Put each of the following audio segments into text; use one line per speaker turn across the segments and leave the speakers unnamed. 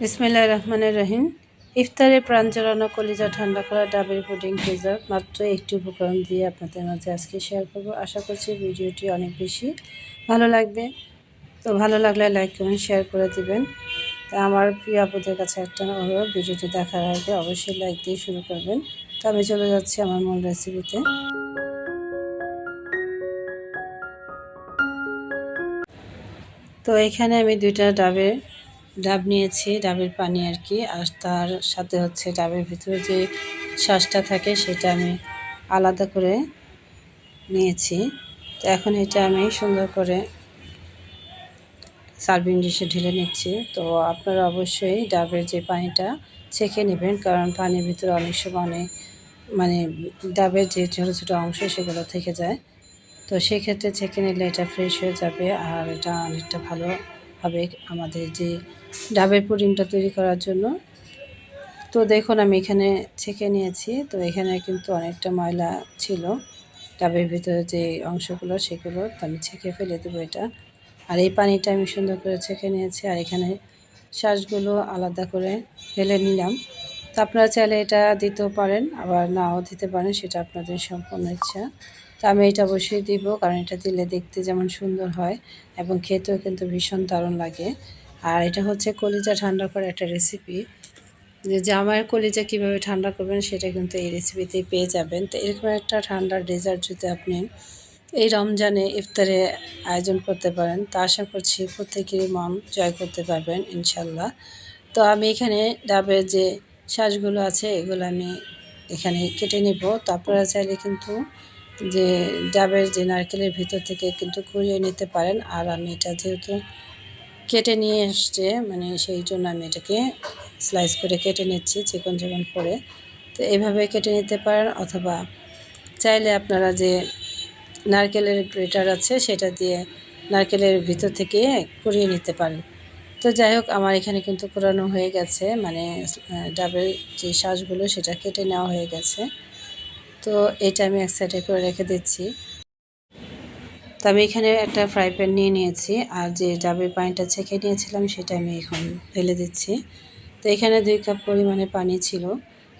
বিসমিল্লাহ রহমানের রহিম। ইফতারে প্রাণ জড়ানো, কলিজা ঠান্ডা করা, ডাবের পুডিং ডেজার্ট মাত্র একটি উপকরণ দিয়ে আপনাদের মাঝে আজকে শেয়ার করব। আশা করছি ভিডিওটি অনেক বেশি ভালো লাগবে। তো ভালো লাগলে লাইক কমেন্ট শেয়ার করে দিবেন। তা আমার প্রিয় আপুদের কাছে একটা অনুরোধ, ভিডিওটি দেখার আগে অবশ্যই লাইক দিয়ে শুরু করবেন। তো আমি চলে যাচ্ছি আমার মূল রেসিপিতে তো এখানে আমি দুইটা ডাবের ডাব নিয়েছি, ডাবের পানি আর কি। আর তার সাথে হচ্ছে ডাবের ভিতরে যে শ্বাসটা থাকে সেটা আমি আলাদা করে নিয়েছি। তো এখন এটা আমি সুন্দর করে সার্ভিং ডিশে ঢেলে নিচ্ছি। তো আপনারা অবশ্যই ডাবের যে পানিটা ছেঁকে নেবেন, কারণ পানির ভিতরে অনেক সময় অনেক মানে ডাবের যে ছোটো ছোটো অংশ সেগুলো থেকে যায়। তো সেক্ষেত্রে ছেঁকে নিলে এটা ফ্রেশ হয়ে যাবে আর এটা অনেকটা ভালো হবে আমাদের যে ডাবের পুডিংটা তৈরি করার জন্য। তো দেখুন, আমি এখানে ছেঁকে নিয়েছি। তো এখানে কিন্তু অনেকটা ময়লা ছিল। ডাবের ভিতরে যে অংশগুলো, সেগুলো আমি ছেঁকে ফেলে দেবো এটা। আর এই পানিটা আমি সুন্দর করে ছেঁকে নিয়েছি। আর এখানে শ্বাসগুলো আলাদা করে ফেলে নিলাম। তো আপনারা চাইলে এটা দিতেও পারেন, আবার নাও দিতে পারেন, সেটা আপনাদের সম্পূর্ণ ইচ্ছা। তো আমি এটা বসিয়ে দিব, কারণ এটা দিলে দেখতে যেমন সুন্দর হয় এবং খেতেও কিন্তু ভীষণ দারুণ লাগে। আর এটা হচ্ছে কলিজা ঠান্ডা করার একটা রেসিপি যে জামার কলিজা কীভাবে ঠান্ডা করবেন সেটা কিন্তু এই রেসিপিতেই পেয়ে যাবেন। তো এরকম একটা ঠান্ডার ডেজার্ট যদি আপনি এই রমজানে ইফতারে আয়োজন করতে পারেন, তা আশা করছি প্রত্যেকেরই মন জয় করতে পারবেন ইনশাল্লাহ তো আমি এখানে ডাবের যে শ্বাসগুলো আছে, এগুলো আমি এখানে কেটে নেব। তো আপনারা চাইলে কিন্তু যে ডাবের যে নারকেলের ভিতর থেকে কিন্তু কুড়িয়ে নিতে পারেন। আর আমি এটা যেহেতু কেটে নিয়ে এসছে মানে সেই জন্য আমি এটাকে স্লাইস করে কেটে নিচ্ছি চিকন চিকন করে। তো এইভাবে কেটে নিতে পারেন অথবা চাইলে আপনারা যে নারকেলের গ্রেটার আছে সেটা দিয়ে নারকেলের ভিতর থেকে কুড়িয়ে নিতে পারেন। তো যাই হোক, আমার এখানে কিন্তু কোরানো হয়ে গেছে মানে ডাবের যে শ্বাসগুলো সেটা কেটে নেওয়া হয়ে গেছে। তো এটা আমি এক সাইডে করে রেখে দিচ্ছি। তো আমি এখানে একটা ফ্রাই প্যান নিয়ে নিয়েছি, আর যে ডাবের পানিটা ছেঁকে নিয়েছিলাম সেটা আমি এখন ফেলে দিচ্ছি। তো এখানে দুই কাপ পরিমাণে পানি ছিল।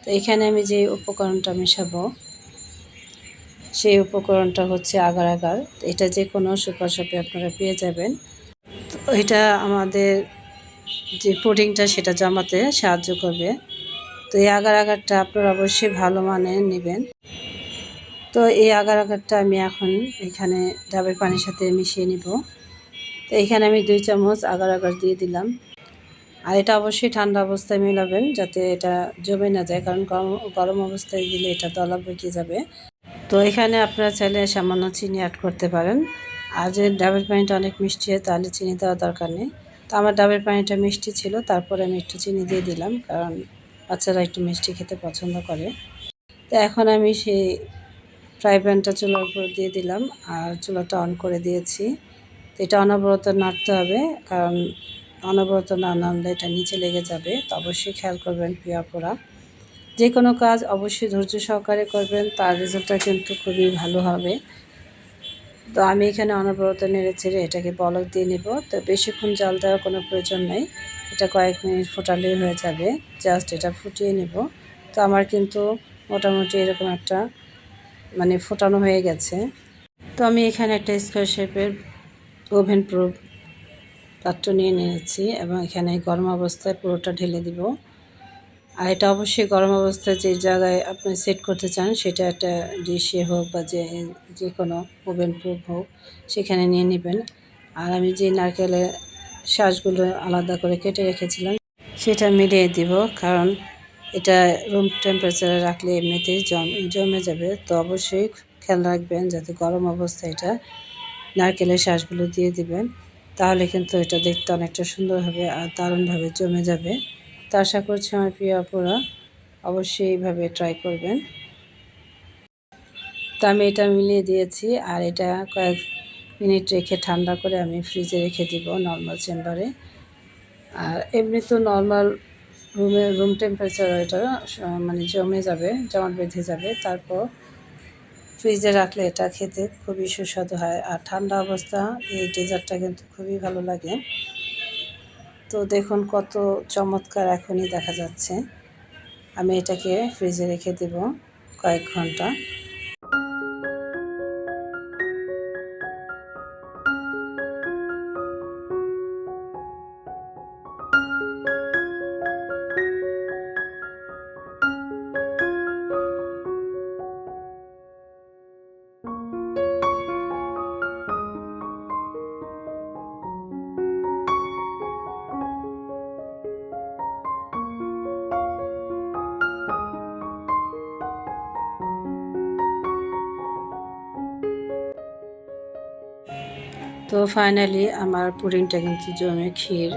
তো এখানে আমি যে উপকরণটা মেশাবো, সেই উপকরণটা হচ্ছে আগার আগার। এটা যে কোনো সুপার শপে আপনারা পেয়ে যাবেন। তো এটা আমাদের যে পুডিংটা সেটা জমাতে সাহায্য করবে। তো এই আগার আগারটা আপনারা অবশ্যই ভালো মানের নেবেন। তো এই আগার আগারটা আমি এখন এখানে ডাবের পানির সাথে মিশিয়ে নিব। তো এখানে আমি দুই চামচ আগার আগার দিয়ে দিলাম। আর এটা অবশ্যই ঠান্ডা অবস্থায় মেলাবেন যাতে এটা জমে না যায়, কারণ গরম অবস্থায় দিলে এটা দলা বেঁকে যাবে। তো এখানে আপনারা চাইলে সামান্য চিনি অ্যাড করতে পারেন। আর যে ডাবের পানিটা অনেক মিষ্টি হয় তাহলে চিনি দেওয়ার দরকার নেই। তো আমার ডাবের পানিটা মিষ্টি ছিল, তারপরে আমি একটু চিনি দিয়ে দিলাম, কারণ বাচ্চারা একটু মিষ্টি খেতে পছন্দ করে। তো এখন আমি সেই ফ্রাই প্যানটা চুলার উপর দিয়ে দিলাম আর চুলাটা অন করে দিয়েছি। তো এটা অনবরত নাড়তে হবে কারণ অনবরত না নাড়লে এটা নিচে লেগে যাবে। তো অবশ্যই খেয়াল করবেন পিয়া পোড়া যে কোনো কাজ অবশ্যই ধৈর্য সহকারে করবেন, তার রেজাল্টটা কিন্তু খুবই ভালো হবে। তো আমি এখানে অনবরত নেড়ে ছেড়ে এটাকে বলক দিয়ে নেব। তো বেশিক্ষণ জাল দেওয়ার কোনো প্রয়োজন নেই। এটা কয়েক মিনিট ফোটালেই হয়ে যাবে। জাস্ট এটা ফুটিয়ে নেব। তো আমার কিন্তু মোটামুটি এরকম একটা মানে ফোটানো হয়ে গেছে। তো আমি এখানে একটা স্কোয়ার শেপের ওভেন প্রুফ পাত্র নিয়ে নিয়েছি এবং এখানে গরম অবস্থায় পুরোটা ঢেলে দিব। আর এটা অবশ্যই গরম অবস্থায় যে জায়গায় আপনি সেট করতে চান, সেটা একটা ডিশে হোক বা যে যে কোনো ওভেন প্রুফ হোক, সেখানে নিয়ে নেবেন। আর আমি যে নারকেলের শ্বাসগুলো আলাদা করে কেটে রেখেছিলাম। সেটা মিলিয়ে দিব, কারণ এটা রুম টেম্পারেচারে রাখলে এমনিতেই জম যাবে। তো অবশ্যই খেয়াল রাখবেন যাতে গরম অবস্থায় এটা নারকেলের শ্বাসগুলো দিয়ে দিবেন। তাহলে কিন্তু এটা দেখতে অনেকটা সুন্দর হবে আর দারুণভাবে জমে যাবে। তো আশা করছি আমার প্রিয় আপুরা, অবশ্যই এইভাবে ট্রাই করবেন। তো আমি এটা মিলিয়ে দিয়েছি আর এটা কয়েক মিনিট রেখে ঠান্ডা করে আমি ফ্রিজে রেখে দিব নর্মাল চেম্বারে আর এমনি তো নর্মাল রুমে রুম টেম্পারেচার এটা মানে জমে যাবে জমাট বেঁধে যাবে। তারপর ফ্রিজে রাখলে এটা খেতে খুবই সুস্বাদু হয়। আর ঠান্ডা অবস্থা, এই ডেজার্টটা কিন্তু খুবই ভালো লাগে। তো দেখুন কত চমৎকার এখনই দেখা যাচ্ছে। আমি এটাকে ফ্রিজে রেখে দেব কয়েক ঘণ্টা। তো ফাইনালি আমার পুডিংটা কিন্তু জমে ক্ষীর।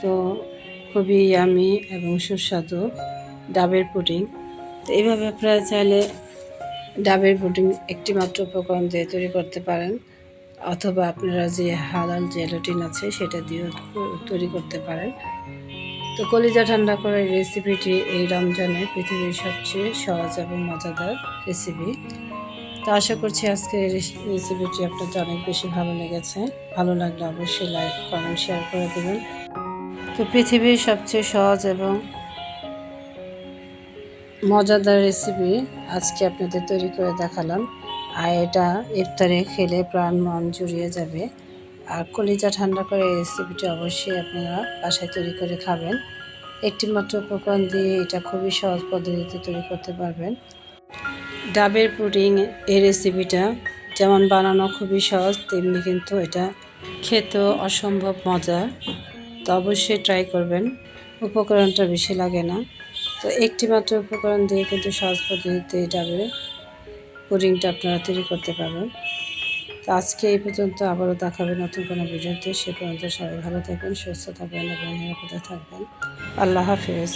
তো খুবই আমি এবং সুস্বাদু ডাবের পুডিং। তো এইভাবে আপনারা চাইলে ডাবের পুডিং একটি মাত্র উপকরণ দিয়ে তৈরি করতে পারেন। অথবা আপনারা যে হালাল জেলাটিন আছে সেটা দিয়েও তৈরি করতে পারেন। তো কলিজা ঠান্ডা করার রেসিপিটি এই রমজানে পৃথিবীর সবচেয়ে সহজ এবং মজাদার রেসিপি তো আশা করছি আজকের রেসিপিটি আপনাদের অনেক বেশি ভালো লেগেছে। ভালো লাগলে অবশ্যই লাইক কমেন্ট শেয়ার করে দেবেন। তো পৃথিবীর সবচেয়ে সহজ এবং মজাদার রেসিপি আজকে আপনাদের তৈরি করে দেখালাম। আর এটা ইফতারে খেলে প্রাণ মন জুড়িয়ে যাবে। আর কলিজা ঠান্ডা করে এই রেসিপিটি অবশ্যই আপনারা বাসায় তৈরি করে খাবেন। একটি মাত্র উপকরণ দিয়ে এটা খুবই সহজ পদ্ধতিতে তৈরি করতে পারবেন। ডাবের পুডিং এই রেসিপিটা যেমন বানানো খুবই সহজ, তেমনি কিন্তু এটা খেতেও অসম্ভব মজা। তো অবশ্যই ট্রাই করবেন, উপকরণটা বেশি লাগে না। তো একটি মাত্র উপকরণ দিয়ে কিন্তু সহজ পদ্ধতিতে এই ডাবের পুডিংটা আপনারা তৈরি করতে পারবেন। তো আজকে এই পর্যন্ত আবারও দেখাবে নতুন কোনো ভিডিওতে। সে পর্যন্ত সবাই ভালো থাকবেন, সুস্থ থাকবেন এবং নিরাপদে থাকবেন। আল্লাহ হাফিজ।